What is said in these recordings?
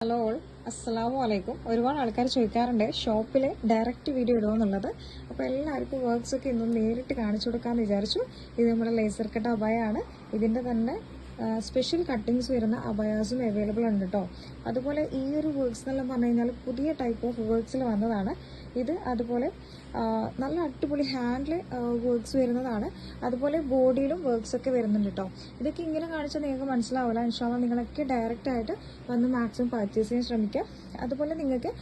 Hello all അസ്സലാമു അലൈക്കും ഒരുപാട് ആൾക്കാർ ചോദിക്കാറുണ്ട് ഷോപ്പിൽ ഡയറക്റ്റ് വീഡിയോ ഇടുമെന്നുള്ളത് അപ്പോൾ എല്ലാവർക്കും വർക്ക്സൊക്കെ ഇന്നും നേരിട്ട് കാണിച്ചു കൊടുക്കാമെന്ന് വിചാരിച്ചു. ഇത് നമ്മുടെ ലേസർ കട്ട് അബയാണ് ഇതിന്റെ തന്നെ സ്പെഷ്യൽ കട്ടിങ്സ് വരുന്ന അബയാസും അവൈലബിൾ ഉണ്ട് കേട്ടോ അതുപോലെ ഈ ഒരു വർക്ക്സ് എന്നെല്ലാം പറഞ്ഞു കഴിഞ്ഞാൽ പുതിയ ടൈപ്പ് ഓഫ് വർക്ക്സിൽ വന്നതാണ്. ഇത് അതുപോലെ നല്ല അടിപൊളി ഹാൻഡിൽ വർക്ക്സ് വരുന്നതാണ്. അതുപോലെ ബോഡിയിലും വർക്ക്സ് ഒക്കെ വരുന്നുണ്ട് കേട്ടോ ഇതൊക്കെ ഇങ്ങനെ കാണിച്ചാൽ നിങ്ങൾക്ക് മനസ്സിലാവില്ല. ഇൻഷാല്ല നിങ്ങളൊക്കെ ഡയറക്റ്റ് ആയിട്ട് വന്ന് മാക്സിമം പർച്ചേസ് ചെയ്യാൻ ശ്രമിക്കുക അതുപോലെ നിങ്ങൾക്ക്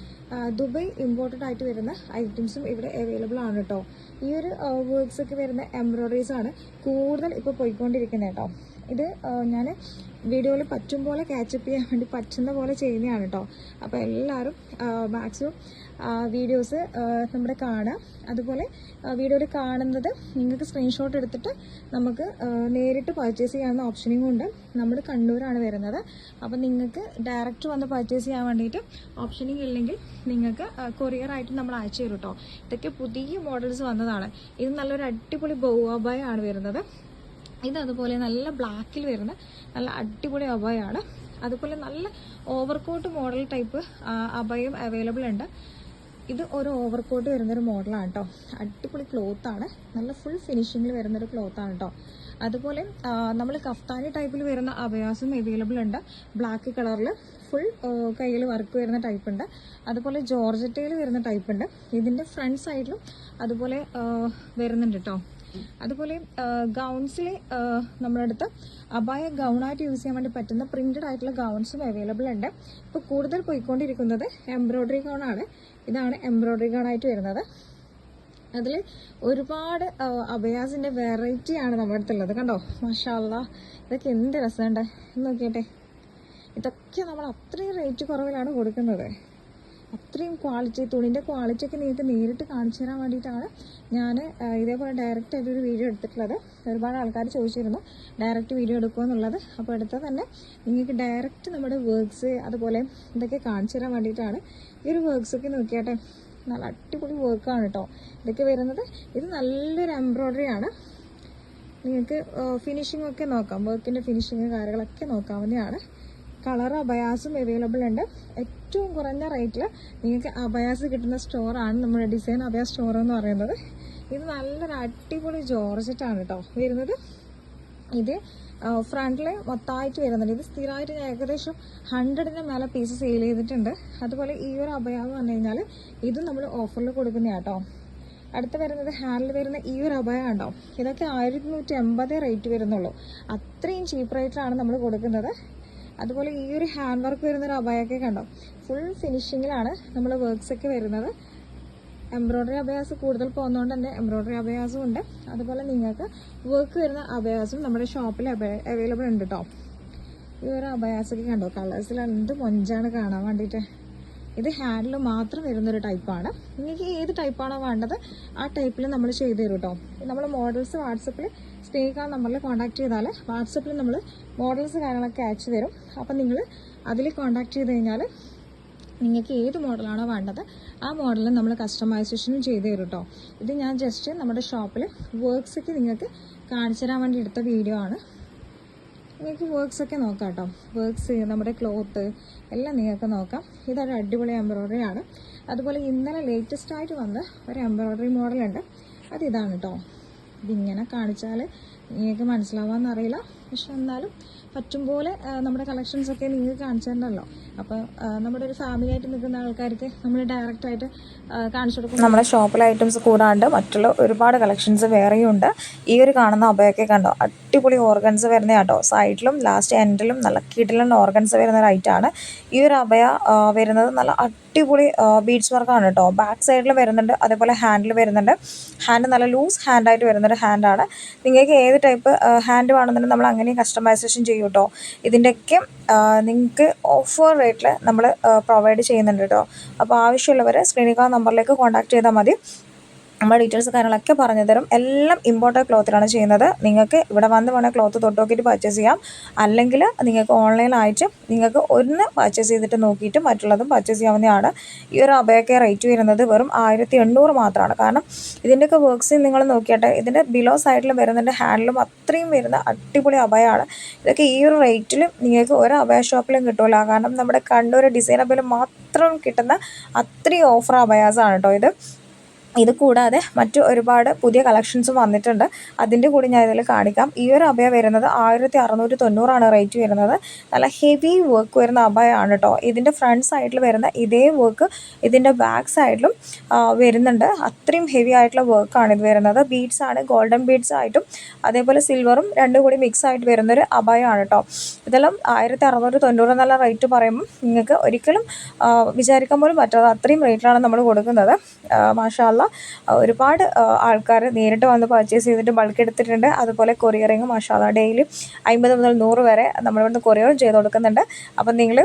ദുബൈ ദുബായ് ഇമ്പോർട്ടഡ് ആയിട്ട് വരുന്ന ഐറ്റംസും ഇവിടെ അവൈലബിൾ ആണ് കേട്ടോ ഈ ഒരു വർക്ക്സ് ഒക്കെ വരുന്ന എംബ്രോയിഡറീസ് ആണ് കൂടുതൽ ഇപ്പോൾ പോയിക്കൊണ്ടിരിക്കുന്നത് കേട്ടോ ഇത് ഞാൻ വീഡിയോയിൽ പറ്റും പോലെ ക്യാച്ചപ്പ് ചെയ്യാൻ വേണ്ടി പറ്റുന്ന പോലെ ചെയ്യുന്നതാണ് കേട്ടോ അപ്പോൾ എല്ലാവരും മാക്സിമം വീഡിയോസ് നമ്മുടെ കാണുക. അതുപോലെ വീഡിയോയിൽ കാണുന്നത് നിങ്ങൾക്ക് സ്ക്രീൻഷോട്ട് എടുത്തിട്ട് നമുക്ക് നേരിട്ട് പർച്ചേസ് ചെയ്യാവുന്ന ഓപ്ഷനും ഉണ്ട് നമ്മൾ കണ്ണൂരാണ് വരുന്നത്. അപ്പോൾ നിങ്ങൾക്ക് ഡയറക്റ്റ് വന്ന് പർച്ചേസ് ചെയ്യാൻ വേണ്ടിയിട്ട് ഓപ്ഷനിങ് ഇല്ലെങ്കിൽ നിങ്ങൾക്ക് കൊറിയർ ആയിട്ട് നമ്മൾ അയച്ചു തരും കേട്ടോ ഇതൊക്കെ പുതിയ മോഡൽസ് വന്നതാണ്. ഇത് നല്ലൊരു അടിപൊളി ബൗബായ ആണ് വരുന്നത്. ഇത് അതുപോലെ നല്ല ബ്ലാക്കിൽ വരുന്ന നല്ല അടിപൊളി അബയാണ് അതുപോലെ നല്ല ഓവർകോട്ട് മോഡൽ ടൈപ്പ് അബയും അവൈലബിൾ ഉണ്ട്. ഇത് ഒരു ഓവർകോട്ട് വരുന്നൊരു മോഡലാണ് കേട്ടോ അടിപൊളി ക്ലോത്ത് ആണ്. നല്ല ഫുൾ ഫിനിഷിങ്ങിൽ വരുന്നൊരു ക്ലോത്ത് ആണ് കേട്ടോ അതുപോലെ നമ്മൾ കഫ്താനി ടൈപ്പിൽ വരുന്ന അബയാസും അവൈലബിൾ ഉണ്ട്. ബ്ലാക്ക് കളറിൽ ഫുൾ കയ്യിൽ വർക്ക് വരുന്ന ടൈപ്പ് ഉണ്ട്. അതുപോലെ ജോർജറ്റയിൽ വരുന്ന ടൈപ്പ് ഉണ്ട്. ഇതിന്റെ ഫ്രണ്ട് സൈഡിലും അതുപോലെ വരുന്നുണ്ട് കേട്ടോ അതുപോലെ ഗൗൺസിൽ നമ്മുടെ അടുത്ത് അബായ ഗൗണായിട്ട് യൂസ് ചെയ്യാൻ വേണ്ടി പറ്റുന്ന പ്രിന്റഡ് ആയിട്ടുള്ള ഗൗൺസും അവൈലബിൾ ഉണ്ട്. ഇപ്പോൾ കൂടുതൽ പോയിക്കൊണ്ടിരിക്കുന്നത് എംബ്രോയ്ഡറി ഗൗണാണ് ഇതാണ് എംബ്രോയ്ഡറി ഗൗണായിട്ട് വരുന്നത്. അതിൽ ഒരുപാട് അബയാസിന്റെ വെറൈറ്റി ആണ് നമ്മുടെ അടുത്തുള്ളത് കണ്ടോ മഷാല്ല ഇതൊക്കെ എന്ത് രസമുണ്ട്. നോക്കിയട്ടെ ഇതൊക്കെ നമ്മൾ അത്രയും റേറ്റ് കുറവിലാണ് കൊടുക്കുന്നത്. അത്രയും ക്വാളിറ്റി തുണിന്റെ ക്വാളിറ്റി ഒക്കെ നിങ്ങൾക്ക് നേരിട്ട് കാണിച്ചു തരാൻ വേണ്ടിയിട്ടാണ് ഞാൻ ഇതേപോലെ ഡയറക്റ്റ് ആയിട്ടൊരു വീഡിയോ എടുത്തിട്ടുള്ളത്. ഒരുപാട് ആൾക്കാർ ചോദിച്ചിരുന്നു ഡയറക്റ്റ് വീഡിയോ എടുക്കുക എന്നുള്ളത്. അപ്പോൾ എടുത്താൽ തന്നെ നിങ്ങൾക്ക് ഡയറക്റ്റ് നമ്മുടെ വർക്ക്സ് അതുപോലെ ഇതൊക്കെ കാണിച്ചു തരാൻ വേണ്ടിയിട്ടാണ് ഈ ഒരു വർക്ക്സൊക്കെ നോക്കിയാട്ടെ. നല്ല അടിപൊളി വർക്കാണ് കേട്ടോ ഇതൊക്കെ വരുന്നത് ഇത് നല്ലൊരു എംബ്രോയ്ഡറി ആണ്. നിങ്ങൾക്ക് ഫിനിഷിംഗ് ഒക്കെ നോക്കാം. വർക്കിന്റെ ഫിനിഷിങ് കാര്യങ്ങളൊക്കെ നോക്കാവുന്നതാണ്. കളർ അബയാസും അവൈലബിൾ ഉണ്ട്. ഏറ്റവും കുറഞ്ഞ റേറ്റിൽ നിങ്ങൾക്ക് അബയാസ് കിട്ടുന്ന സ്റ്റോറാണ് നമ്മുടെ ഡിസൈൻ അബയാസ് സ്റ്റോർ എന്ന് പറയുന്നത്. ഇത് നല്ലൊരു അടിപൊളി ജോർജറ്റാണ് കേട്ടോ വരുന്നത്. ഇത് ഫ്രണ്ടിൽ മൊത്തമായിട്ട് വരുന്നുണ്ട്. ഇത് സ്ഥിരമായിട്ട് ഞാൻ ഏകദേശം ഹൺഡ്രഡിന്റെ മേലെ പീസ് സെയിൽ ചെയ്തിട്ടുണ്ട്. അതുപോലെ ഈ ഒരു അഭയ എന്ന് പറഞ്ഞു കഴിഞ്ഞാൽ ഇതും നമ്മൾ ഓഫറിൽ കൊടുക്കുന്ന കേട്ടോ അടുത്ത് വരുന്നത് ഹാൻഡിൽ വരുന്ന ഈ ഒരു അഭയ ഉണ്ടോ ഇതൊക്കെ ആയിരത്തി നൂറ്റി എൺപത് റേറ്റ് വരുന്നുള്ളൂ. അത്രയും ചീപ്പ് റേറ്റിലാണ് നമ്മൾ കൊടുക്കുന്നത്. അതുപോലെ ഈ ഒരു ഹാൻഡ് വർക്ക് വരുന്ന ഒരു അഭയൊക്കെ കണ്ടോ ഫുൾ ഫിനിഷിങ്ങിലാണ് നമ്മൾ വർക്ക്സ് ഒക്കെ വരുന്നത്. എംബ്രോയ്ഡറി അഭയാസ് കൂടുതൽ പോകുന്നതുകൊണ്ട് തന്നെ എംബ്രോയ്ഡറി അഭയാസും ഉണ്ട്. അതുപോലെ നിങ്ങൾക്ക് വർക്ക് വരുന്ന അഭയാസും നമ്മുടെ ഷോപ്പിൽ അവൈലബിൾ ഉണ്ട് കേട്ടോ ഈ ഒരു അഭയാസൊക്കെ കണ്ടോ? കളേഴ്സിൽ എന്ത് മൊഞ്ചാണ് കാണാൻ വേണ്ടിയിട്ട് ഇത് ഹാൻഡിൽ മാത്രം വരുന്നൊരു ടൈപ്പാണ് നിങ്ങൾക്ക് ഏത് ടൈപ്പാണോ വേണ്ടത് ആ ടൈപ്പിൽ നമ്മൾ ചെയ്തു തരും കേട്ടോ നമ്മൾ മോഡൽസ് വാട്സപ്പിൽ സ്നേഹിക്കാൻ നമ്പറിൽ കോൺടാക്ട് ചെയ്താൽ വാട്സപ്പിൽ നമ്മൾ മോഡൽസ് കാര്യങ്ങളൊക്കെ അയച്ചു തരും. അപ്പം നിങ്ങൾ അതിൽ കോൺടാക്ട് ചെയ്ത് കഴിഞ്ഞാൽ നിങ്ങൾക്ക് ഏത് മോഡലാണോ വേണ്ടത് ആ മോഡൽ നമ്മൾ കസ്റ്റമൈസേഷനും ചെയ്ത് തരും കേട്ടോ ഇത് ഞാൻ ജസ്റ്റ് നമ്മുടെ ഷോപ്പിൽ വർക്ക്സൊക്കെ നിങ്ങൾക്ക് കാണിച്ചു തരാൻ വേണ്ടി എടുത്ത വീഡിയോ ആണ്. നിങ്ങൾക്ക് വർക്ക്സ് ഒക്കെ നോക്കാം കേട്ടോ വർക്ക്സ് നമ്മുടെ ക്ലോത്ത് എല്ലാം നിങ്ങൾക്ക് നോക്കാം. ഇതൊരു അടിപൊളി എംബ്രോയ്ഡറി ആണ്. അതുപോലെ ഇന്നലെ ലേറ്റസ്റ്റ് ആയിട്ട് വന്ന ഒരു എംബ്രോയ്ഡറി മോഡലുണ്ട് അത് ഇതാണ് കേട്ടോ ഇതിങ്ങനെ കാണിച്ചാൽ നിങ്ങൾക്ക് മനസ്സിലാവാമെന്ന് അറിയില്ല. പക്ഷെ എന്നാലും പറ്റും പോലെ നമ്മുടെ കളക്ഷൻസ് ഒക്കെ നിങ്ങൾക്ക് കാണിച്ചു തരണമല്ലോ അപ്പോൾ നമ്മുടെ ഒരു ഫാമിലി ആയിട്ട് നിൽക്കുന്ന ആൾക്കാർക്ക് നമ്മൾ ഡയറക്റ്റായിട്ട് കാണിച്ചു കൊടുക്കും. നമ്മുടെ ഷോപ്പിലെ ഐറ്റംസ് കൂടാണ്ട് മറ്റുള്ള ഒരുപാട് കളക്ഷൻസ് വേറെയും ഉണ്ട് ഈ ഒരു കാണുന്ന അഭയൊക്കെ കണ്ടോ? അടിപൊളി ഓർഗൻസ് വരുന്ന കേട്ടോ. സൈഡിലും ലാസ്റ്റ് എൻഡിലും നല്ല കിടിലൻ ഓർഗൻസ് വരുന്ന ഐറ്റമാണ് ഈ ഒരു അഭയ വരുന്നത് നല്ല അടിപൊളി ബീഡ്സ് വർക്കാണ് കേട്ടോ. ബാക്ക് സൈഡിൽ വരുന്നുണ്ട് അതേപോലെ ഹാൻഡിൽ വരുന്നുണ്ട്. ഹാൻഡ് നല്ല ലൂസ് ഹാൻഡായിട്ട് വരുന്നൊരു ഹാൻഡാണ് നിങ്ങൾക്ക് ഏത് ടൈപ്പ് ഹാൻഡ് വേണമെന്നുണ്ടെങ്കിൽ നമ്മൾ അങ്ങനെ കസ്റ്റമൈസേഷൻ ചെയ്യും കേട്ടോ. ഇതിന്റെയൊക്കെ നിങ്ങൾക്ക് ഓഫർ റേറ്റിൽ നമ്മൾ പ്രൊവൈഡ് ചെയ്യുന്നുണ്ട് കേട്ടോ. അപ്പോൾ ആവശ്യമുള്ളവർ സ്ക്രീനിക്കാ നമ്പറിലേക്ക് കോൺടാക്ട് ചെയ്താൽ മതി. നമ്മുടെ ഡീറ്റെയിൽസ് കാര്യങ്ങളൊക്കെ പറഞ്ഞു തരും. എല്ലാം ഇമ്പോർട്ടന്റ് ക്ലോത്തിലാണ് ചെയ്യുന്നത്. നിങ്ങൾക്ക് ഇവിടെ വന്ന് വേണേൽ ക്ലോത്ത് തൊട്ട് നോക്കിയിട്ട് പർച്ചേസ് ചെയ്യാം. അല്ലെങ്കിൽ നിങ്ങൾക്ക് ഓൺലൈനായിട്ട് നിങ്ങൾക്ക് ഒന്ന് പർച്ചേസ് ചെയ്തിട്ട് നോക്കിയിട്ട് മറ്റുള്ളതും പർച്ചേസ് ചെയ്യാവുന്നതാണ്. ഈ ഒരു അബയൊക്കെ റേറ്റ് വരുന്നത് വെറും ആയിരത്തി എണ്ണൂറ് മാത്രമാണ്. കാരണം ഇതിന്റെയൊക്കെ വർക്ക്സ് നിങ്ങൾ നോക്കിയാട്ടെ ഇതിന്റെ ബിലോ സൈഡിൽ വരുന്നതിന്റെ ഹാൻഡിലും അത്രയും വരുന്ന അടിപൊളി അബയാണ് ഇതൊക്കെ ഈ ഒരു റേറ്റിലും നിങ്ങൾക്ക് ഒരു അബയ ഷോപ്പിലും കിട്ടില്ല കാരണം നമ്മുടെ കണ്ണൂർ അബയിൽ മാത്രം കിട്ടുന്ന അത്രയും ഓഫർ അബയാസാണ് കേട്ടോ ഇത്. ഇത് കൂടാതെ മറ്റു ഒരുപാട് പുതിയ കളക്ഷൻസും വന്നിട്ടുണ്ട്. അതിന്റെ കൂടി ഞാൻ ഇതിൽ കാണിക്കാം. ഈ ഒരു അഭയ വരുന്നത് ആയിരത്തി അറുന്നൂറ്റി തൊണ്ണൂറാണ് റേറ്റ് വരുന്നത്. നല്ല ഹെവി വർക്ക് വരുന്ന അഭയമാണ് കേട്ടോ ഇതിന്റെ ഫ്രണ്ട് സൈഡിൽ വരുന്ന ഇതേ വർക്ക് ഇതിന്റെ ബാക്ക് സൈഡിലും വരുന്നുണ്ട്. അത്രയും ഹെവി ആയിട്ടുള്ള വർക്കാണ് ഇത് വരുന്നത്. ബീഡ്സ് ആണ് ഗോൾഡൻ ബീഡ്സ് ആയിട്ടും അതേപോലെ സിൽവറും രണ്ടും കൂടി മിക്സ് ആയിട്ട് വരുന്നൊരു അഭയമാണ് കേട്ടോ ഇതെല്ലാം ആയിരത്തി അറുന്നൂറ്റി തൊണ്ണൂറ് എന്നുള്ള റേറ്റ് പറയുമ്പോൾ നിങ്ങൾക്ക് ഒരിക്കലും വിചാരിക്കാൻ പോലും പറ്റാതെ അത്രയും റേറ്റിലാണ് നമ്മൾ കൊടുക്കുന്നത്. മാഷാല്ല ഒരുപാട് ആൾക്കാർ നേരിട്ട് വന്ന് പർച്ചേസ് ചെയ്തിട്ട് ബൾക്ക് എടുത്തിട്ടുണ്ട്. അതുപോലെ കൊറിയറിങ് മഷാല ഡെയിലി അമ്പത് മുതൽ നൂറ് വരെ നമ്മളിവിടുന്ന് കൊറിയറും ചെയ്ത് കൊടുക്കുന്നുണ്ട്. അപ്പം നിങ്ങൾ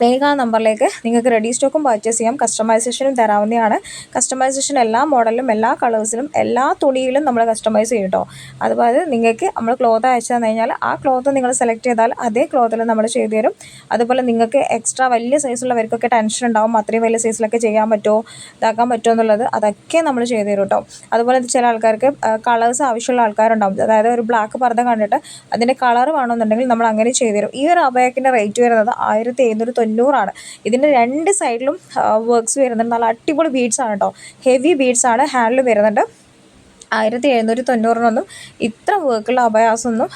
സ്നേഹ നമ്പറിലേക്ക് നിങ്ങൾക്ക് റെഡി സ്റ്റോക്കും പർച്ചേസ് ചെയ്യാം. കസ്റ്റമൈസേഷനും തരാവുന്നതാണ്. കസ്റ്റമൈസേഷൻ എല്ലാ മോഡലിലും എല്ലാ കളേഴ്സിലും എല്ലാ തുണിയിലും നമ്മൾ കസ്റ്റമൈസ് ചെയ്യും കേട്ടോ അതുപോലെ നിങ്ങൾക്ക് നമ്മൾ ക്ലോത്ത് അയച്ചു തന്നു കഴിഞ്ഞാൽ ആ ക്ലോത്ത് നിങ്ങൾ സെലക്ട് ചെയ്താൽ അതേ ക്ലോത്തിൽ നമ്മൾ ചെയ്തു തരും. അതുപോലെ നിങ്ങൾക്ക് എക്സ്ട്രാ വലിയ സൈസുള്ളവർക്കൊക്കെ ടെൻഷൻ ഉണ്ടാവും. അത്രയും വലിയ സൈസിലൊക്കെ ചെയ്യാൻ പറ്റുമോ ഇതാക്കാൻ പറ്റുമോ എന്നുള്ളത് അതൊക്കെ നമ്മൾ ചെയ്തു തരും കേട്ടോ അതുപോലെ ചില ആൾക്കാർക്ക് കളേഴ്സ് ആവശ്യമുള്ള ആൾക്കാരുണ്ടാവും. അതായത് ഒരു ബ്ലാക്ക് പർദ്ദ കണ്ടിട്ട് അതിന്റെ കളർ വേണമെന്നുണ്ടെങ്കിൽ നമ്മൾ അങ്ങനെ ചെയ്തു തരും. ഈ ഒരു അബയക്കിന്റെ റേറ്റ് വരുന്നത് ആയിരത്തി എഴുന്നൂറ്റി തൊണ്ണൂറാണ് ഇതിന്റെ രണ്ട് സൈഡിലും വർക്ക്സ് വരുന്നുണ്ട്. നല്ല അടിപൊളി ബീഡ്സ് ആണ് കേട്ടോ ഹെവി ബീഡ്സ് ആണ് ഹാൻഡിൽ വരുന്നുണ്ട്. ആയിരത്തി എഴുന്നൂറ്റി തൊണ്ണൂറിനൊന്നും ഇത്ര വർക്കുള്ള അഭയാസൊന്നും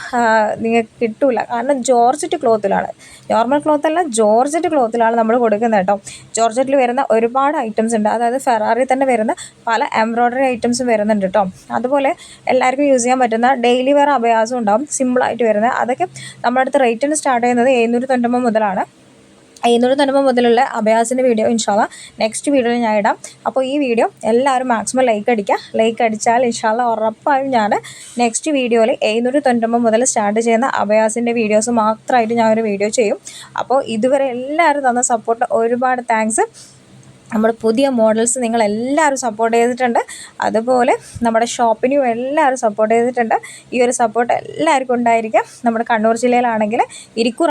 നിങ്ങൾക്ക് കിട്ടില്ല കാരണം ജോർജറ്റ് ക്ലോത്തിലാണ് നോർമൽ ക്ലോത്ത് അല്ല ജോർജറ്റ് ക്ലോത്തിലാണ് നമ്മൾ കൊടുക്കുന്നത് കേട്ടോ ജോർജറ്റിൽ വരുന്ന ഒരുപാട് ഐറ്റംസ് ഉണ്ട്. അതായത് ഫെറാറി തന്നെ വരുന്ന പല എംബ്രോയ്ഡറി ഐറ്റംസും വരുന്നുണ്ട് കേട്ടോ അതുപോലെ എല്ലാവർക്കും യൂസ് ചെയ്യാൻ പറ്റുന്ന ഡെയിലി വെയർ അഭയാസം ഉണ്ടാവും. സിമ്പിളായിട്ട് വരുന്നത്. അതൊക്കെ നമ്മുടെ അടുത്ത് റേറ്റിന് സ്റ്റാർട്ട് ചെയ്യുന്നത് എഴുന്നൂറ്റി തൊണ്ണൂറ് മുതലാണ്. എഴുന്നൂറ് തൊണ്ണൂറ് മുതലുള്ള അഭയാസിന്റെ വീഡിയോ ഇൻഷാല്ല നെക്സ്റ്റ് വീഡിയോയിൽ ഞാൻ ഇടാം. അപ്പോൾ ഈ വീഡിയോ എല്ലാവരും മാക്സിമം ലൈക്ക് അടിക്കുക ലൈക്ക് അടിച്ചാൽ ഇൻഷാല്ല ഉറപ്പായും ഞാൻ നെക്സ്റ്റ് വീഡിയോയിൽ എഴുന്നൂറ്റി തൊണ്ണൂറ് മുതൽ സ്റ്റാർട്ട് ചെയ്യുന്ന അഭയാസിന്റെ വീഡിയോസ് മാത്രമായിട്ട് ഞാൻ ഒരു വീഡിയോ ചെയ്യും. അപ്പോൾ ഇതുവരെ എല്ലാവരും തന്ന സപ്പോർട്ട് ഒരുപാട് താങ്ക്സ് നമ്മുടെ പുതിയ മോഡൽസ് നിങ്ങൾ എല്ലാവരും സപ്പോർട്ട് ചെയ്തിട്ടുണ്ട്. അതുപോലെ നമ്മുടെ ഷോപ്പിനെയും എല്ലാവരും സപ്പോർട്ട് ചെയ്തിട്ടുണ്ട്. ഈ ഒരു സപ്പോർട്ട് എല്ലാവർക്കും ഉണ്ടായിരിക്കാം. നമ്മുടെ കണ്ണൂർ ജില്ലയിലാണെങ്കിൽ ഇരിക്കൂർ